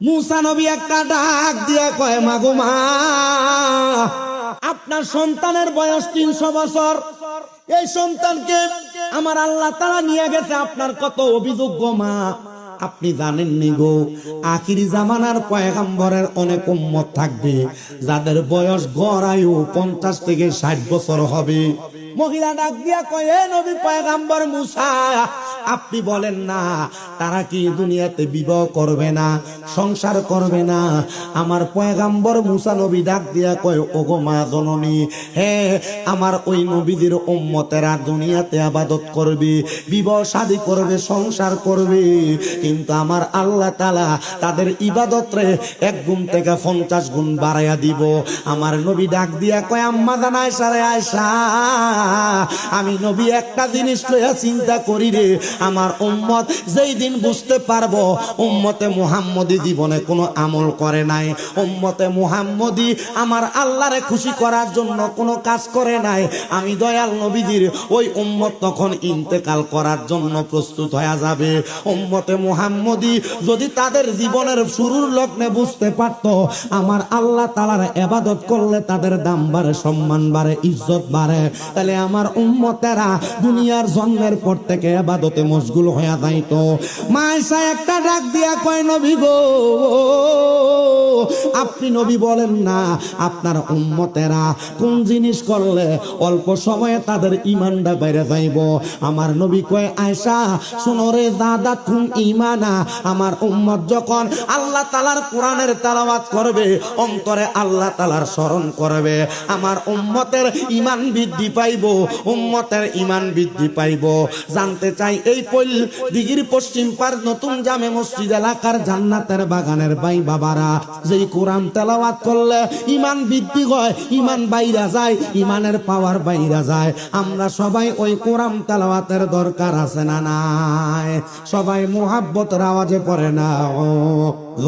মুসা নবী একটা ডাক দিয়া কয় মাগো মা, আপনার সন্তানের বয়স তিনশো বছর। এই সন্তানকে আমার আল্লাহ তারা নিয়ে গেছে, আপনার কত অভিযোগ্য মা। আপনি জানেননি গো, আখিরি জামানার পয়গাম্বরের অনেক উম্মত থাকবে, যাদের বয়স গড় আয়ু পঞ্চাশ থেকে ষাট বছর হবে। মহিলা ডাক দিয়া কয়, এ নবী পয়গাম্বর মুসা, আপনি বলেন না, তারা কি দুনিয়াতে বিবাহ করবে না, সংসার করবে না? আমার পয়গাম্বর মুসা নবী ডাক দিয়া কয়, ওগো মা জননী, হে, আমার ওই নবীদের উম্মতেরা দুনিয়াতে আবাদত করবে, বিবাহ শাদী করবে, সংসার করবে, কিন্তু আমার আল্লাহ তালা তাদের ইবাদত রে এক গুণ থেকে পঞ্চাশ গুণ বাড়াইয়া দিব। আমার নবী ডাক দিয়া কয়, আম্মা জানায় সারে আয়সা আমি নবী একটা জিনিস লইয়া চিন্তা করি রে, আমার উম্মত যেই দিন বুঝতে পারব, উম্মতে মুহাম্মদি জীবনে কোনো আমল করে নাই, উম্মতে মুহাম্মদি আমার আল্লাহরে খুশি করার জন্য কোনো কাজ করে নাই, আমি দয়াল নবীজির ওই উম্মত তখন ইন্তেকাল করার জন্য প্রস্তুত হয়ে যাবে। উম্মতে মুহাম্মদি যদি তাদের জীবনের শুরুর লগ্নে বুঝতে পারতো, আমার আল্লাহ তালার এবাদত করলে তাদের দাম বাড়ে, সম্মান বাড়ে, ইজ্জত বাড়ে, তাহলে আমার উম্মতেরা দুনিয়ার জন্মের পর থেকে এবাদতে মশগুল হয়ে যাইতো। মায়েশা একটা ডাক দিয়া কয়, নবী গো, আপনি নবী বলেন না, আপনার উম্মতেরা কোন জিনিস করলে অল্প সময়ে তাদের ইমানটা বাইরে যাইব? আমার নবী কয় আয়সা শোনো রে, দাদা তুম ইমানা আমার উম্মত যখন আল্লাহ তালার কোরআনের তালাবাত করবে, অন্তরে আল্লাহ তালার স্মরণ করবে। আমার উম্মতের ইমান বৃদ্ধি পাইব। উম্মতের ইমান বৃদ্ধি পাইব। জানতে চাই এই পৈল দিঘির পশ্চিম পার নতুন জামে মসজিদ এলাকার জান্নাতের বাগানের বাই বাবারা। যেই কোরআন তেলাওয়াত করলে ইমান বৃদ্ধি হয় ইমান বাইরা যায় ইমানের পাওয়ার বাইরা যায়। আমরা সবাই ওই কোরআন তেলাওয়াতের দরকার আছে না নাই? সবাই মোহাব্বতের আওয়াজে পড়ে না,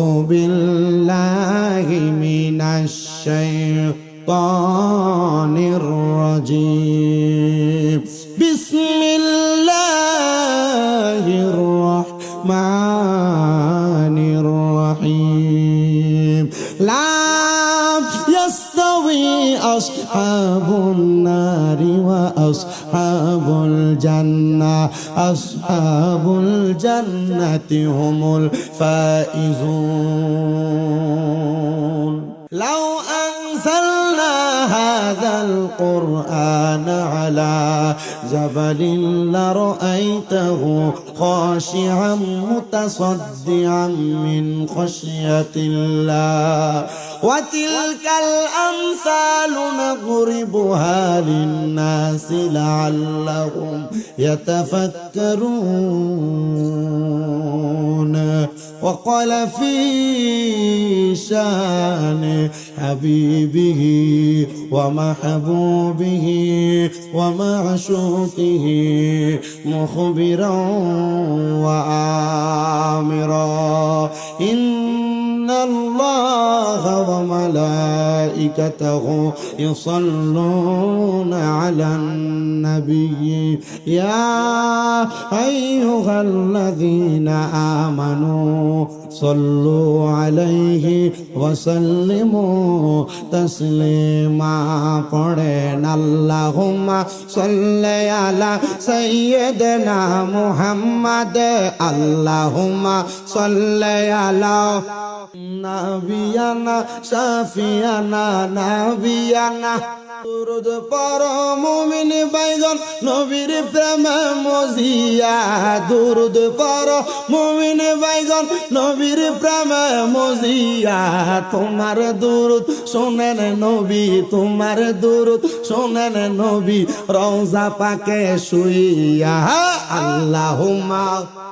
ও বিল্লাহি মিনাশ শাইতানির রাজিম। الجنة أصحاب الجنة هم الفائزون لو أنزلنا هذا القرآن على جبل لرأيته خاشعا متصدعا من خشية الله وتلك الأمثال نضربها للناس لعلهم يتفكرون. وقال في شأن حبيبه ومحبوبه ومعشوقه مخبرا وآمرا. إن الله وملائكته يصلون على النبي يا أيها الذين آمنوا صلوا عليه وسلموا تسليما قرن اللهم صل على سيدنا محمد اللهم صل على নাবিয়ানা সাফিয়ানা নাবিয়ানা দুরুদ পর মুমিন বাইগন নবীর প্রেম মজিয়া। দুরুদ পর মুমিন বাইগন নবীর প্রেম মজিয়া। তোমার দুরুদ শোনেন নবী, তোমার দুরুদ শোনেন নবী, রওজা পাকে শুইয়া। আল্লাহুম্মা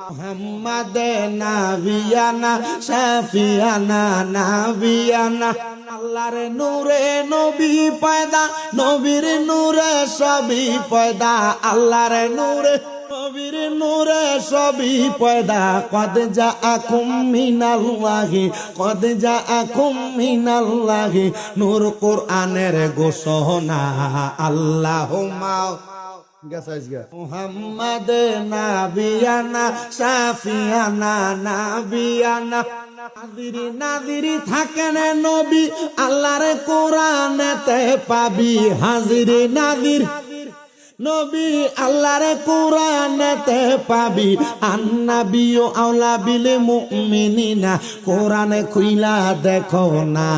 মোহাম্মদ নাবিয়ানা, শাফিয়ানা নাবিয়ানা। আল্লাহর নূরে নবী পয়দা নবীর নূরে সবই পয়দা, আল্লাহর নূরে। নবীর নূরে সবই পয়দা, কদ যা আকুম মিনাল্লাহি, কদ যা আকুম মিনাল্লাহি। নূর কোরআনের আল্লাহুম্মা গেছে আজকে মুহাম্মদ নাবিয়ানা সাফিয়ানা নাবিয়ানা। নাদিরি নাদিরি থাকেন নবী আল্লাহর কোরআনেতে পাবি হাজিরি নাদির নবী আল্লাহর কোরআনেতে পাবি। আন্নাবিও আওলা বিলে মুমিনিনা। কোরআনে খুইলা দেখো না।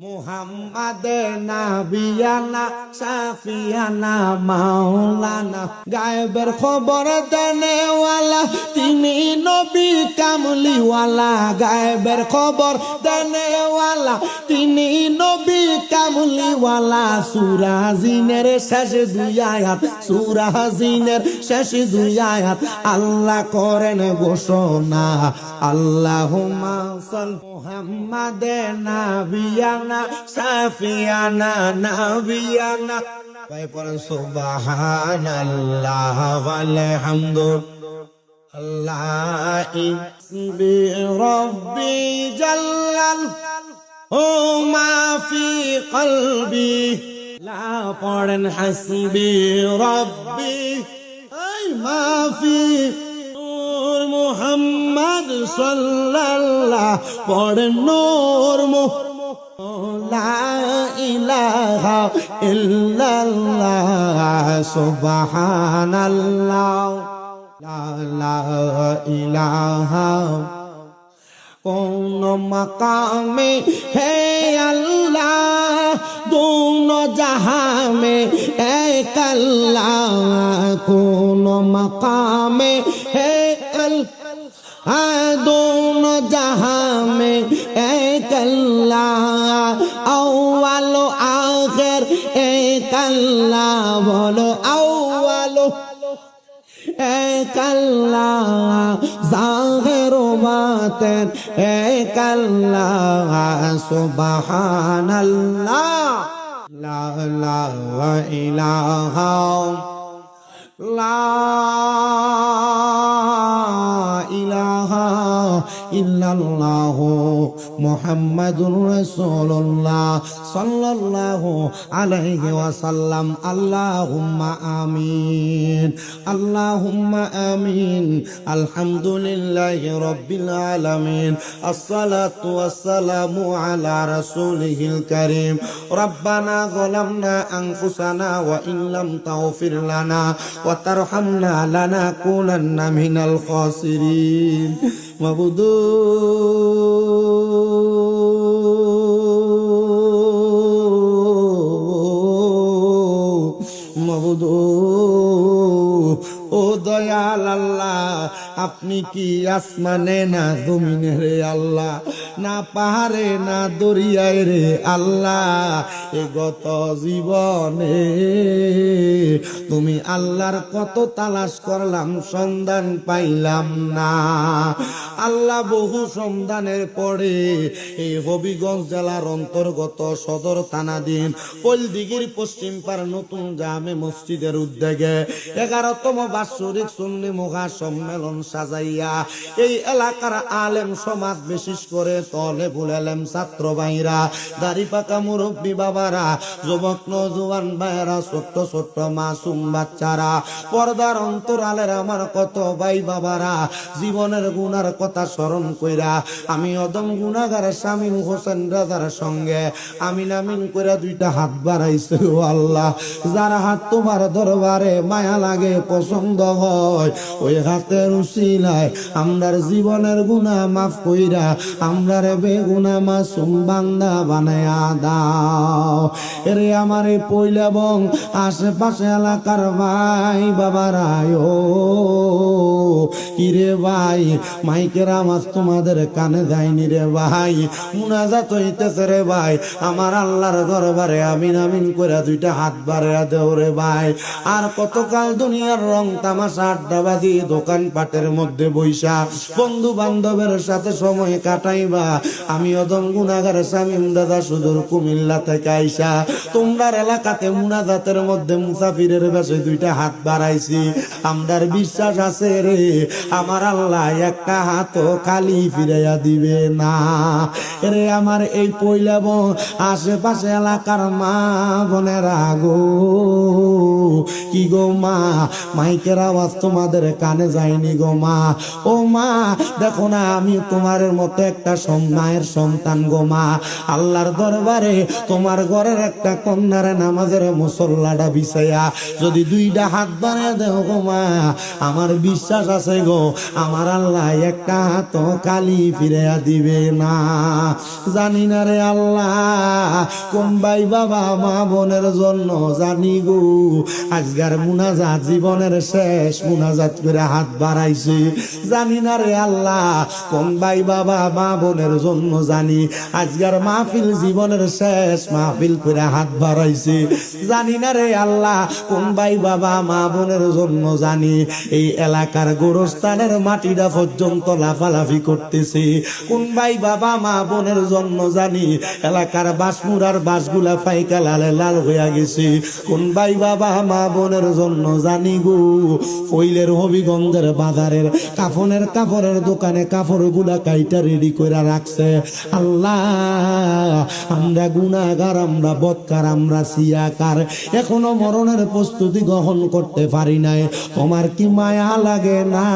মুহাম্মাদ নাবিয়ানা, সাফিয়ানা, মাওলানা। গায়েবের খবর দেনেওয়ালা, তিনি নবী কামলিওয়ালা। গায়েবের খবর দেনেওয়ালা, তিনি নবী কামলিওয়ালা। সুরাজিনের শেষ দুই আয়াত, সুরাজিনের শেষ দুই আয়াত, আল্লাহ করেন ঘোষণা। আল্লাহুম্মা সাল মুহাম্মাদ নাবিয়ানা সাফিয়ানা নাবিয়ানা। ভাই, পড়েন ওয়ালহামদু আল্লাহ ইসবি রব্বি জাল্লাল ও মা ফি কলবি। লা পড়েন হাসবি রব্বি আই মা ফি নূর মুহাম্মদ সাল্লাল্লাহ, পড়েন নূর মুহাম্মদ, লা ইলাহা ইল্লাল্লাহ, সুবহানাল্লাহ, লা লা ইলাহা কোন মকামে হে जहाँ में है कल्ला, कोनो मकाम है कल आ दोनों जहाँ में एक अल्लाह अव्वलो आखिर है कल्ला, बोलो अव्वलो एक अल्लाह ज़ाहिर बातें है कल्ला सुबहान अल्लाह লা ইলাহা লা ইল্লাল্লাহ মুহাম্মাদুর রাসূলুল্লাহ সাল্লাল্লাহু আলাইহি ওয়াসাল্লাম। আল্লাহুম্মা আমিন। আল্লাহুম্মা আমিন। আলহামদুলিল্লাহি রাব্বিল আলামিন। আসসালাতু ওয়াসসালামু আলা রাসূলিহিল কারীম। আনফুসানা ওয়া ইন লাম তাগফির লানা ওয়া তারহামনা লানাকুনান্না মিনাল খাসিরিন। মাবুদু। মাবুদু, ও দয়াল আল্লাহ, আপনি কি আসমানে না জমিনে রে আল্লাহ? না পাহাড়ে না দরিয়ায় রে আল্লাহ? গত জীবনে তুমি আল্লাহর কত তালাশ করলাম, সন্ধান পাইলাম না। আল্লাহ বহু সন্ধানের পরে এই হবিগঞ্জ জেলার অন্তর্গত সদর থানাধীন পলদিগির পশ্চিম পার নতুন জামে মসজিদের উদ্যোগে এগারোতম বাৎসরিক সুন্নি মহা সম্মেলন সাজাইয়া এই এলাকার আলেম সমাজ বিশেষ করে তলে ভুলেলেম ছাত্র ভাইরা, দাড়ি পাকা মুরব্বী বাবারা যুবক নজুয়ান ভাইরা ছোট্ট ছোট্ট মাসুম বাচ্চারা, পর্দার অন্তরালের আমার কত ভাই বাবারা, জীবনের গুনার কথা স্মরণ কইরা, আমি অদম গুনাগার শামীম হোসেন রাজার সঙ্গে, আমি নামিন কইরা দুইটা হাত বাড়াইছে আল্লাহ। যার হাত তোমার দরবারে মায়া লাগে, পছন্দ হয়, ওই হাতের উসিলায় আমরার জীবনের গুনাহ মাফ কইরা, আমরার বেগুনা মাসুম বান্দা বানায়া দাও। এরে আমার এই পইলা বং, আশেপাশে এলাকার ভাই বাবারায় ও কিরে ভাই, মাইকের আওয়াজ তোমাদের কানে যায়নি রে ভাই। মুনাজাত হইতেছে রে ভাই, আমার আল্লাহর দরবারে আমিন আমিন করে দুইটা হাত বাড়িয়া দেও রে ভাই। আর কতকাল দুনিয়ার রং তামাশা আড্ডাবাজি দোকান পাটের মধ্যে বৈশা বন্ধু বান্ধবের সাথে সময় কাটাইবা। আমি অদম গুনাগার সামিম দাদা সুদূর কুমিল্লা থেকে আইসা, তোমরার এলাকাতে মুনাজাতের মধ্যে মুসাফিরের বেশে দুইটা হাত বাড়াইছি। আমরার বিশ্বাস আছে রে, আমার আল্লাহ একটা হাত খালি ফিরাইয়া দিবে না। রে আমার এই পয়লা বোন, আশেপাশে এলাকার মা বোনের আগো কি গো মা, মাইকের আওয়াজ তোমাদের কানে যায়নি গো মা। ও মা, দেখো না, আমি তোমার মতো একটা মায়ের সন্তান গো মা। আল্লাহর দরবারে তোমার ঘরের একটা কন্যারে নামাজের মুসল্লাটা বিছাইয়া যদি দুইটা হাত বানিয়ে দেও গো মা, আমার বিশ্বাস আছে গো, আমার আল্লাহ একটা হাত কালি ফিরে দিবে না। জানি না রে আল্লাহ। কোন ভাই বাবা, মা বোনের জন্য জানি গো। আজকার মুনাজাত জীবনের শেষ মুনাজাত করে হাত বাড়াইছে। জানি না রে আল্লাহ কোন ভাই বাবা, মা বোনের জন্য জানি। আজকার মাহফিল জীবনের শেষ মাহফিল করে হাত বাড়াইছে। জানি না রে আল্লাহ কোন ভাই বাবা, মা বোনের জন্য জানি। এই এলাকার গোরস্থানের মাটিটা পর্যন্ত লাফালাফি করতেছে। কোন ভাই বাবা, মা বোনের জন্য জানি। এলাকার বাসমুরার বাসগুলা ফাইকা লালে লাল হইয়া গেছে। কোন ভাই বাবা, মা বোনের জন্য জানি গো। ফইলের হবিগঞ্জের বাজারের কাফনের কাপড়ের দোকানে কাপড়গুলা কাইটা রেডি করে রাখছে। আল্লাহ, আমরা গুনাগার আমরা বৎকার, আমরা সিয়াকার। এখনও মরণের প্রস্তুতি গ্রহণ করতে পারি নাই। তোমার কি মায়া লাগে না?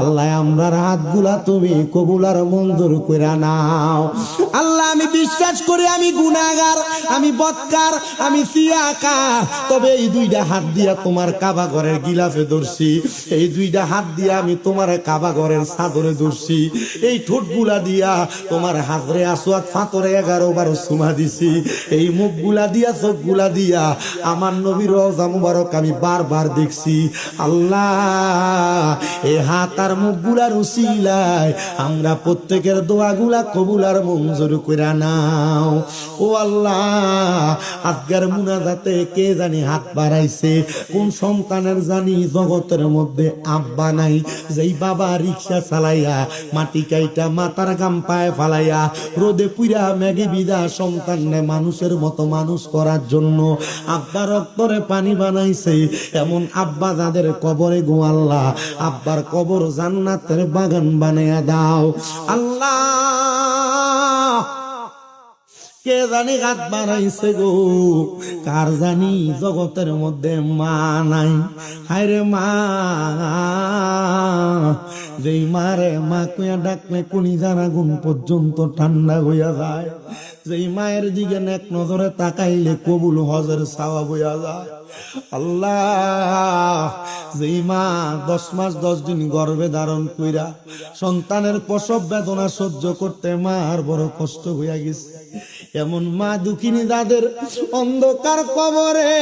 আল্লাহ, আমরা হাতগুলা তুমি কবুলার মঞ্জুর করে নাও। আল্লাহ, আমি বিশ্বাস করি আমি গুনাগার, আমি বৎকার, আমি সিয়াকার তবে এই দুইটা হাত দিয়া তোমার কাবা ঘরের গিলাফে ধরছি। এই দুইটা হাত দিয়া আমি তোমার কাবা ঘরের সাদরে ধরছি। এই ঠোঁটগুলা দিয়া তোমার হাতরে আসোয়াত ফাতরে এগারো বারো সুমা দিছি। এই মুখগুলা দিয়া, চোখগুলা দিয়া আমার নবীর রওজা মুবারক আমি বারবার দেখছি। আল্লাহ এই হাত আর মুখগুলার উসিলায় আমরা প্রত্যেকের দোয়াগুলা কবুলার মঞ্জুর করে নাও। ও আল্লাহ, আজকের মুনাজাতে কে জানি হাত বাড়াইছে? কোন সন্তানের জানি জগতের মধ্যে আব্বা নাই, যেই বাবা রিক্সা চালাইয়া, মাটি কাইটা গাম পায়ে ফালাইয়া, রোদে পুইরা ম্যাগে বিদা সন্তান মানুষের মতো মানুষ করার জন্য আব্বা রক্তরে পানি বানাইছে। এমন আব্বা যাদের কবরে গো আল্লাহ, আব্বার কবর জান্নাতের বাগান বানাইয়া দাও। আল্লাহ কে জানি হাত বানাইছে গো? কার জানি জগতের মধ্যে মা নাই? হায়রে মা, যেই মারে মা কুয়া ডাকলে কুনি জানা গুণ পর্যন্ত ঠান্ডা হইয়া যায়। যেই মায়ের দিকে এক নজরে তাকাইলে কবুল হজের সাওয়া হইয়া যায়। আল্লাহ, যেই মা দশ মাস দশ দিন গর্ভে ধারণ কইরা সন্তানের প্রসব বেদনা সহ্য করতে মার বড় কষ্ট হইয়া গেছে। এমন মা দুঃখিনী দাদের অন্ধকার কবরে।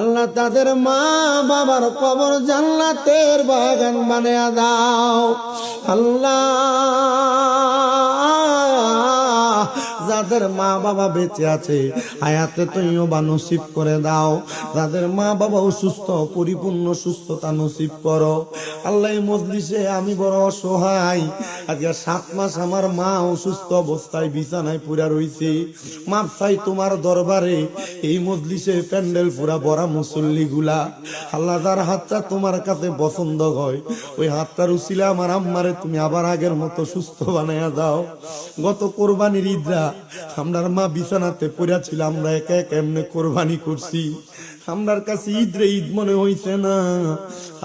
আল্লাহ তাদের মা বাবার কবর তের বাগান বানিয়ে দাও। আল্লাহ যাদের মা বাবা বেঁচে আছে। আয়াতে তুইও বা নসিব করে দাও। যাদের মা বাবা অসুস্থ, পরিপূর্ণ সুস্থতা নসিব করো। আল্লাহ মজলিসে আমি বড় অসহায়। আজকে সাত মাস আমার মা অসুস্থ অবস্থায় বিছানায় পুরা রইছে। মাপ চাই তোমার দরবারে। এই মজলিসে প্যান্ডেল পুরা বড়া মুসল্লি গুলা আল্লাহ যার হাতটা তোমার কাছে পছন্দ হয়, ওই হাতটার উচিলে আমার আম্মারে তুমি আবার আগের মতো সুস্থ বানাইয়া দাও। গত কোরবানির ঈদরা আমরার মা বিছানাতে পড়া ছিল আমরা একে একা এমনি কোরবানি করছি। আমরার কাছে ঈদ রে ঈদ মনে হইছে না।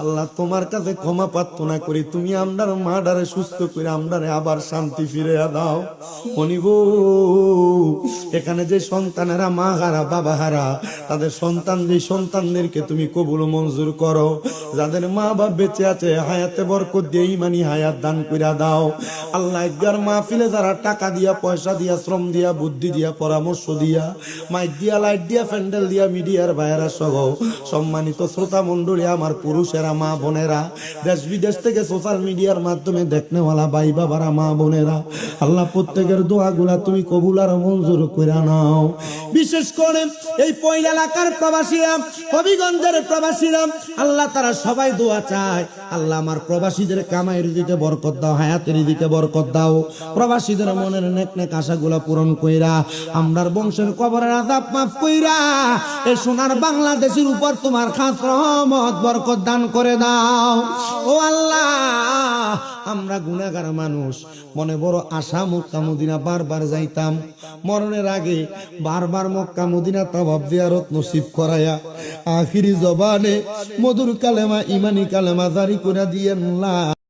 আল্লাহ তোমার কাছে ক্ষমা প্রার্থনা করি, তুমি আমরার মাডারে সুস্থ করে আমরারে আবার শান্তি ফিরে দাও। মনিব এখানে যে সন্তানেরা, মা হারা, বাবা হারা, তাদের সন্তান যে সন্তানদেরকে তুমি কবুল মঞ্জুর করো। যাদের মা বাপ বেঁচে আছে, হায়াতে বরকত দিয়ে ইমানি হায়াত দান কইরা দাও। আল্লাহ একবার মাহফিলে যারা টাকা দিয়া, পয়সা দিয়া, শ্রম দিয়া, বুদ্ধি দিয়া, পরামর্শ দিয়া, মাইক দিয়া, লাইট দিয়া, প্যান্ডেল দিয়া, মিডিয়ার ভাইয়েরা সহ সম্মানিত শ্রোতা মণ্ডলী, আমার পুরুষেরা, মা বোনেরা, দেশ বিদেশ থেকে সোশ্যাল মিডিয়ার মাধ্যমে দেখনেওয়ালা ভাই বাবারা, মা বোনেরা, আল্লাহ প্রত্যেকের দোয়াগুলা তুমি কবুল আর মঞ্জুর করে নাও। বিশেষ করে এই পয়লা এলাকার প্রবাসীরা, হবিগঞ্জের প্রবাসীরা, আল্লাহ তারা সবাই দোয়া চায়, আল্লাহ আমার প্রবাসীদের কামাইয়ের দিকে বরকত দাও, হায়াতের দিকে বরকত দাও। প্রবাসীদের মনের নেক নেক আশাগুলা পূরণ কইরা, আমরার বংশের কবরের আদাব মাফ কইরা এই সোনার বাংলাদেশের উপর তোমার খাস রহমত, বরকত দান করে দাও। ও আল্লাহ, আমরা গুণাগার মানুষ। মনে বড় আশা মক্কা মদিনা বারবার যাইতাম। মরণের আগে বারবার মক্কা মদিনা তবাব জিয়ারত নসিব করায়া আখিরি জবানে মধুর কালেমা, ইমানি কালেমা জারি করে দিয়েন